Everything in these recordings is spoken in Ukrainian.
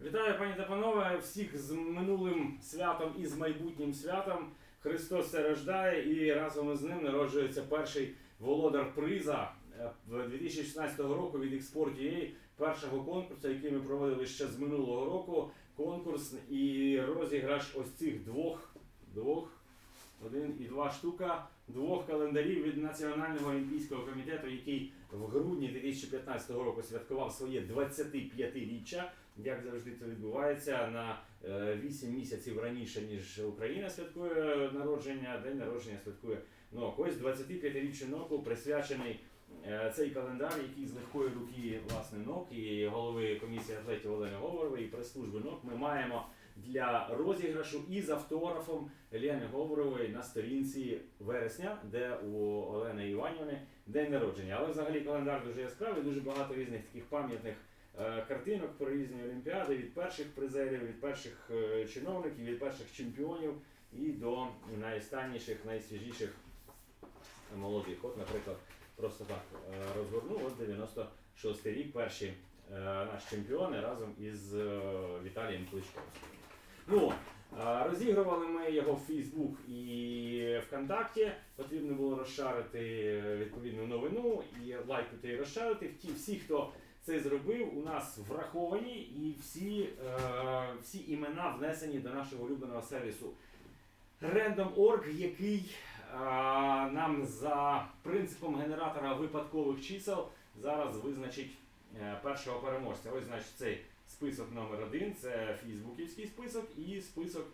Вітаю, пані та панове, всіх з минулим святом і з майбутнім святом. Христос се рождає і разом із ним народжується перший володар приза е, 2016 року від Export.ua, першого конкурсу, який ми проводили ще з минулого року. Конкурс і розіграш ось цих двох, двох, один і два штука, двох календарів від Національного олімпійського комітету, який в грудні 2015 року святкував своє 25-річчя. Як завжди це відбувається на е, 8 місяців раніше, ніж Україна святкує народження, день народження святкує НОК. Ось 25-річчю НОКу присвячений е, цей календар, який з легкої руки власне НОК і голови комісії атлетів Олени Говорової і прес-служби НОК ми маємо для розіграшу із автографом Лени Говорової на сторінці вересня, де у Олени Іванівни день народження. Але взагалі календар дуже яскравий, дуже багато різних таких пам'ятних е, картинок про різні олімпіади від перших призерів, від перших е, чиновників, від перших чемпіонів і до найостанніших, найсвіжіших молодих. От, наприклад, просто так е, розгорнув. От 96 рік перші е, наші чемпіони разом із е, Віталієм Кличковським. Ну, е, розігрували ми його в Фейсбук і ВКонтакті. Потрібно було розшарити е, відповідну новину і лайкати і розшарити. Вті, всі, хто це зробив, у нас враховані і всі, е, всі імена внесені до нашого улюбленого сервісу Random.org, який е, нам за принципом генератора випадкових чисел зараз визначить е, першого переможця. Ось значить цей список номер один це фейсбуківський список і список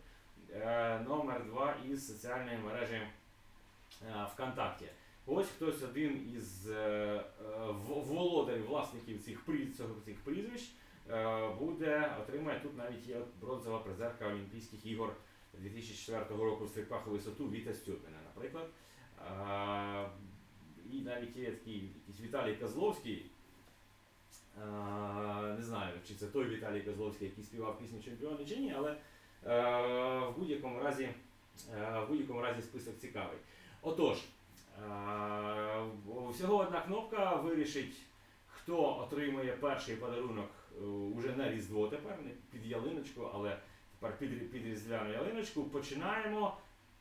е, номер два із соціальної мережі е, ВКонтакті. Ось хтось один із е, володарів, власників цих, цих прізвищ е, буде, отримає тут навіть є бронзова призерка Олімпійських ігор 2004 року в стрибках у висоту Віта Стюпіна, наприклад. Е, І навіть є такий якийсь Віталій Козловський. Не знаю, чи це той Віталій Козловський, який співав пісню чемпіони чи ні, але в будь-якому разі, будь-якому разі список цікавий. Отож, всього одна кнопка вирішить, хто отримує перший подарунок е, уже на Різдво тепер, не під ялиночку, але тепер під, під різдвяну ялиночку. Починаємо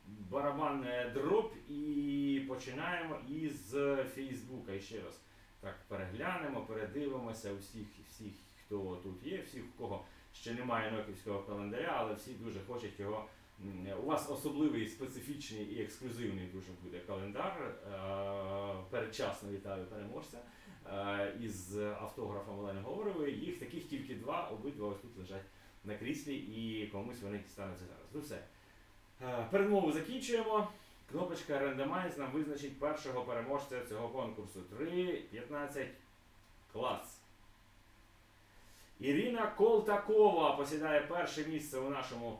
барабанне дроп і починаємо із Фейсбука. І ще раз так переглянемо, передивимося всіх, всіх, хто тут є, всіх, у кого ще немає ноківського календаря, але всі дуже хочуть його. М, У вас особливий, специфічний і ексклюзивний дуже буде календар. Е, Передчасно вітаю переможця е, із автографом Олени Говорової. Їх таких тільки два, обидва ось тут лежать на кріслі і комусь вони дістануться зараз. Ну все. Е, Передмову закінчуємо. Кнопочка Randomize нам визначить першого переможця цього конкурсу. 3, 15, клас. Ірина Колтакова посідає перше місце у нашому е,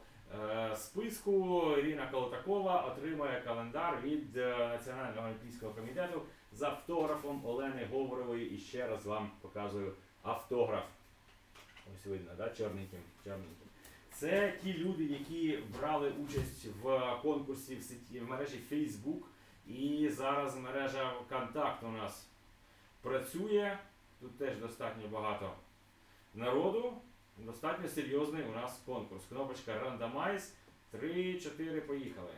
списку. Ірина Колтакова отримує календар від е, Національного олімпійського комітету з автографом Олени Говорової. І ще раз вам показую автограф. Ось видно, да? чорненьким, чорненьким. Це ті люди, які брали участь в конкурсі в, сеті, в мережі Facebook. І зараз мережа Контакт у нас працює. Тут теж достатньо багато народу. Достатньо серйозний у нас конкурс. Кнопочка Randomize. 3-4 поїхали.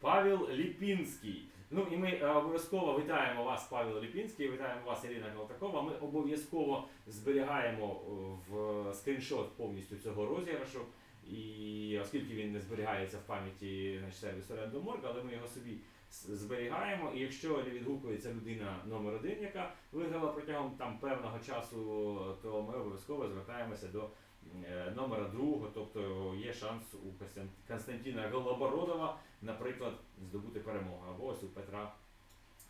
Павел Ліпінський. Ну і ми е, обов'язково вітаємо вас, Павел Ліпінський, вітаємо вас, Ірина Колтакова. Ми обов'язково зберігаємо е, в скріншот повністю цього розіграшу. І оскільки він не зберігається в пам'яті значить, сервісу Random.org, але ми його собі зберігаємо. І якщо відгукується людина номер один, яка виграла протягом там певного часу, то ми обов'язково звертаємося до е, номера другого, тобто є шанс у Константина Голобородова, наприклад, здобути перемогу, або ось у Петра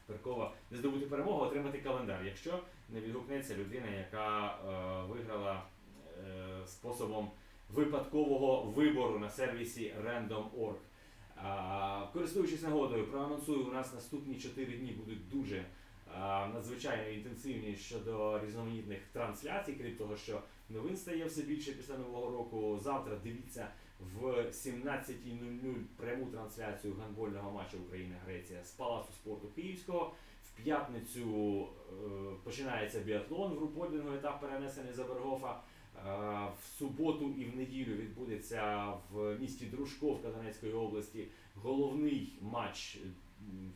Перкова не здобути перемогу, отримати календар, якщо не відгукнеться людина, яка е, виграла е, способом випадкового вибору на сервісі Random.org. Користуючись нагодою, проанонсую, у нас наступні 4 дні будуть дуже надзвичайно інтенсивні щодо різноманітних трансляцій, крім того, що новин стає все більше після нового року. Завтра дивіться в 17.00 пряму трансляцію гандбольного матчу Україна-Греція з Палацу спорту Київського. В п'ятницю е, починається біатлон в етап перенесений за Бергофа. В суботу і в неділю відбудеться в місті Дружковка Донецької області головний матч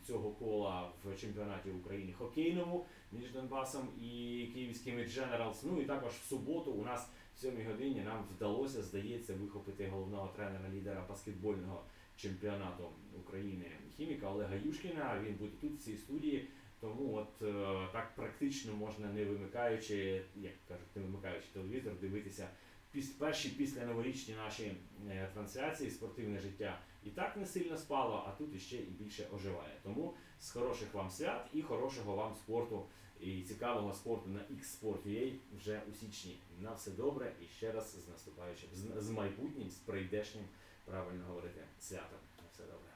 цього кола в чемпіонаті України хокейному між Донбасом і київськими Generals. Ну і також в суботу у нас в 7 годині нам вдалося, здається, вихопити головного тренера лідера баскетбольного чемпіонату України хіміка Олега Юшкіна. Він буде тут в цій студії. Тому от е, так практично можна не вимикаючи, як кажуть, не вимикаючи телевізор, дивитися піс, перші після новорічні наші е, трансляції, спортивне життя і так не сильно спало, а тут іще і більше оживає. Тому з хороших вам свят і хорошого вам спорту і цікавого спорту на X-Sport.ua вже у січні. На все добре і ще раз з наступаючим, з, з майбутнім, з прийдешнім, правильно говорити, святом. На все добре.